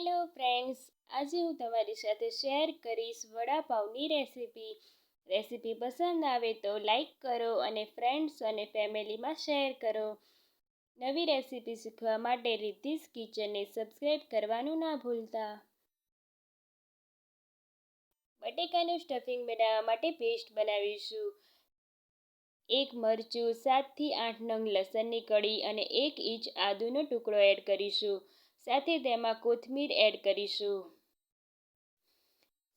Hello friends આજે હું તમારી સાથે શેર કરીશ વડાપાઉંની રેસીપી રેસીપી પસંદ આવે તો લાઈક કરો અને ફ્રેન્ડ્સ અને ફેમિલીમાં શેર કરો. નવી રેસીપી શીખવા માટે રિદ્ધિસ કિચનને સબસ્ક્રાઈબ કરવાનું ના ભૂલતા. બટેકાનું સ્ટફિંગ બનાવવા માટે પેસ્ટ બનાવીશું. એક મરચું સાતથી આઠ નંગ લસણની કળી અને એક ઇંચ આદુનો ટુકડો એડ કરીશું. સાથે તેમાં કોથમીર એડ કરીશું.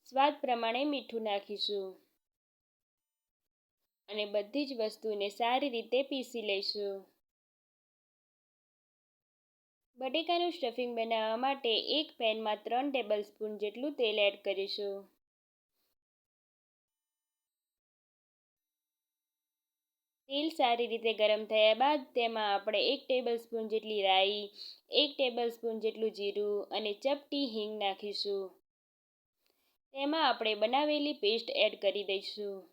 સ્વાદ પ્રમાણે મીઠું નાખીશું. અને બધી જ વસ્તુને સારી રીતે પીસી લઈશું. બટેકાનું સ્ટફિંગ બનાવવા માટે એક પેનમાં ત્રણ ટેબલ સ્પૂન જેટલું તેલ એડ કરીશું. તેલ સારી રીતે ગરમ થયા બાદ તેમાં આપણે એક ટેબલ સ્પૂન જેટલી રાઈ, એક ટેબલ સ્પૂન જેટલું જીરું અને ચપટી હિંગ નાખીશું. તેમાં આપણે બનાવેલી પેસ્ટ એડ કરી દઈશું.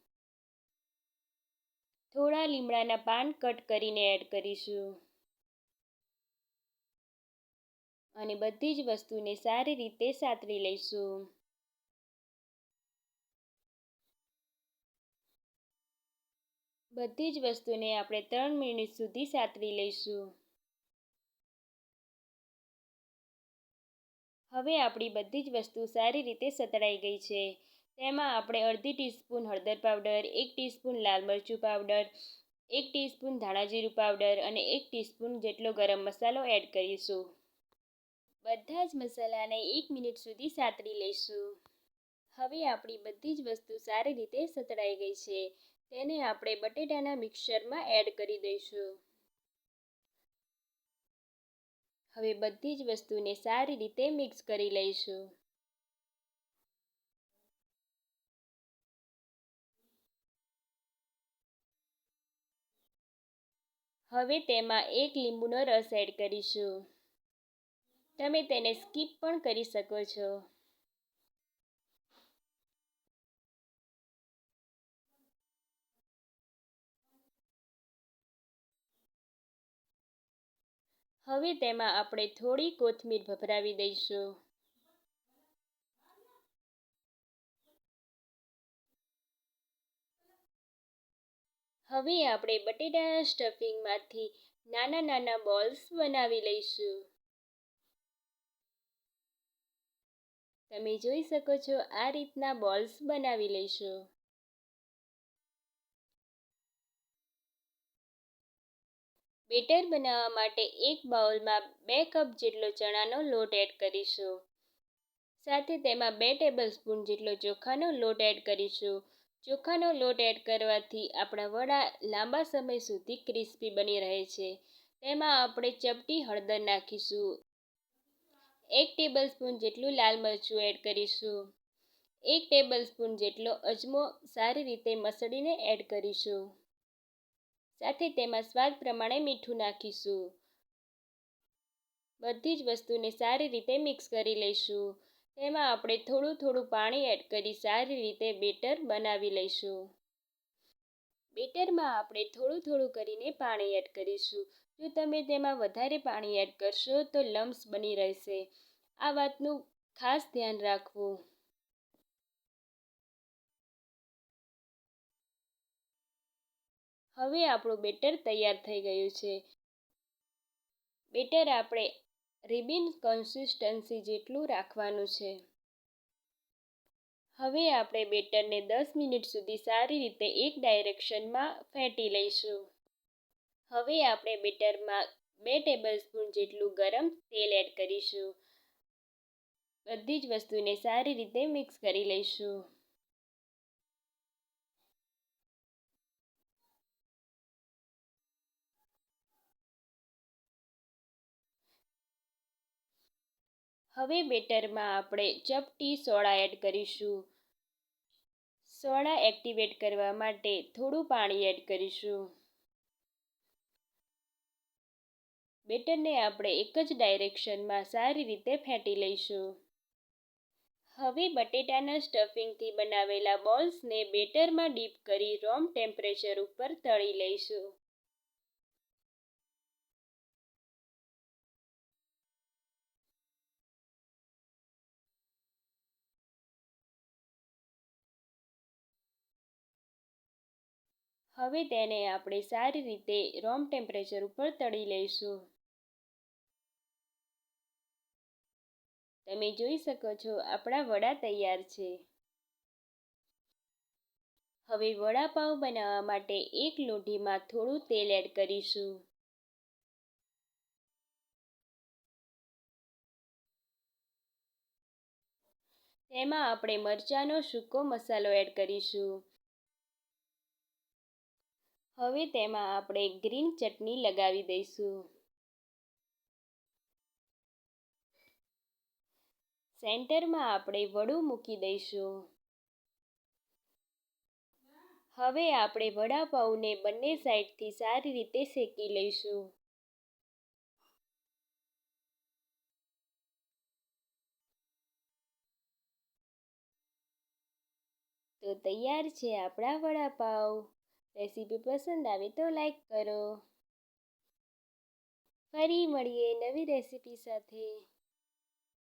થોડા લીમડાના પાન કટ કરીને એડ કરીશું. અને બધી જ વસ્તુને સારી રીતે સાતરી લઈશું. બધી જ વસ્તુને આપણે ત્રણ મિનિટ સુધી સાતરી લઈશું. હવે આપણી બધી જ વસ્તુ સારી રીતે સતળાઈ ગઈ છે. તેમાં આપણે અડધી ટીસ્પૂન હળદર પાવડર, એક ટીસ્પૂન લાલ મરચું પાવડર, એક ટીસ્પૂન ધાણા જીરું પાવડર અને એક ટીસ્પૂન જેટલો ગરમ મસાલો એડ કરીશું. બધા જ મસાલાને એક મિનિટ સુધી સાતરી લઈશું. હવે આપણી બધી જ વસ્તુ સારી રીતે સતળાઈ ગઈ છે. તેને આપણે બટેટાના મિક્સરમાં એડ કરી દઈશું. હવે બધી જ વસ્તુને સારી રીતે મિક્સ કરી લઈશું. હવે તેમાં એક લીંબુનો રસ એડ કરીશું. તમે તેને સ્કીપ પણ કરી શકો છો. હવે તેમાં આપણે થોડી કોથમીર ભભરાવી દઈશું. હવે આપણે બટેટાના સ્ટફિંગમાંથી નાના નાના બોલ્સ બનાવી લઈશું. તમે જોઈ શકો છો આ રીતના બોલ્સ બનાવી લઈશું. બેટર બનાવવા માટે એક બાઉલમાં બે કપ જેટલો ચણાનો લોટ એડ કરીશું. સાથે તેમાં બે ટેબલ સ્પૂન જેટલો ચોખાનો લોટ એડ કરીશું. ચોખાનો લોટ એડ કરવાથી આપણા વડા લાંબા સમય સુધી ક્રિસ્પી બની રહે છે. તેમાં આપણે ચપટી હળદર નાખીશું. એક ટેબલ સ્પૂન જેટલું લાલ મરચું એડ કરીશું. એક ટેબલ સ્પૂન જેટલો અજમો સારી રીતે મસળીને એડ કરીશું. સાથે તેમાં સ્વાદ પ્રમાણે મીઠું નાખીશું. બધી જ વસ્તુને સારી રીતે મિક્સ કરી લઈશું. તેમાં આપણે થોડું થોડું પાણી એડ કરી સારી રીતે બેટર બનાવી લઈશું. બેટરમાં આપણે થોડું થોડું કરીને પાણી એડ કરીશું. જો તમે તેમાં વધારે પાણી એડ કરશો તો લમ્સ બની રહેશે. આ વાતનું ખાસ ધ્યાન રાખવું. હવે આપણું બેટર તૈયાર થઈ ગયું છે. બેટર આપણે રિબિન કન્સિસ્ટન્સી જેટલું રાખવાનું છે. હવે આપણે બેટરને દસ મિનિટ સુધી સારી રીતે એક ડાયરેક્શનમાં ફેંટી લઈશું. હવે આપણે બેટરમાં બે ટેબલ સ્પૂન જેટલું ગરમ તેલ એડ કરીશું. બધી જ વસ્તુને સારી રીતે મિક્સ કરી લઈશું. હવે બેટરમાં આપણે ચપટી સોડા એડ કરીશું. સોડા એક્ટિવેટ કરવા માટે થોડું પાણી એડ કરીશું. બેટરને આપણે એક જ ડાયરેક્શનમાં સારી રીતે ફેંટી લઈશું. હવે બટેટાના સ્ટફિંગથી બનાવેલા બોલ્સને બેટરમાં ડીપ કરી રોમ ટેમ્પરેચર ઉપર તળી લઈશું. હવે તેને આપણે સારી રીતે રોમ ટેમ્પરેચર ઉપર તળી લઈશું. તમે જોઈ શકો છો આપણા વડા તૈયાર છે. હવે વડાપાઉં બનાવવા માટે એક લોઢીમાં થોડું તેલ એડ કરીશું. તેમાં આપણે મરચાંનો સૂકો મસાલો એડ કરીશું. હવે તેમાં આપણે ગ્રીન ચટણી લગાવી દઈશું. સેન્ટરમાં આપણે વડું મૂકી દઈશું. હવે આપણે વડાપાઉને બંને સાઈડથી સારી રીતે શેકી લઈશું. તો તૈયાર છે આપણા વડાપાઉં. રેસીપી પસંદ આવે તો લાઈક કરો. ફરી મળીએ નવી રેસીપી સાથે.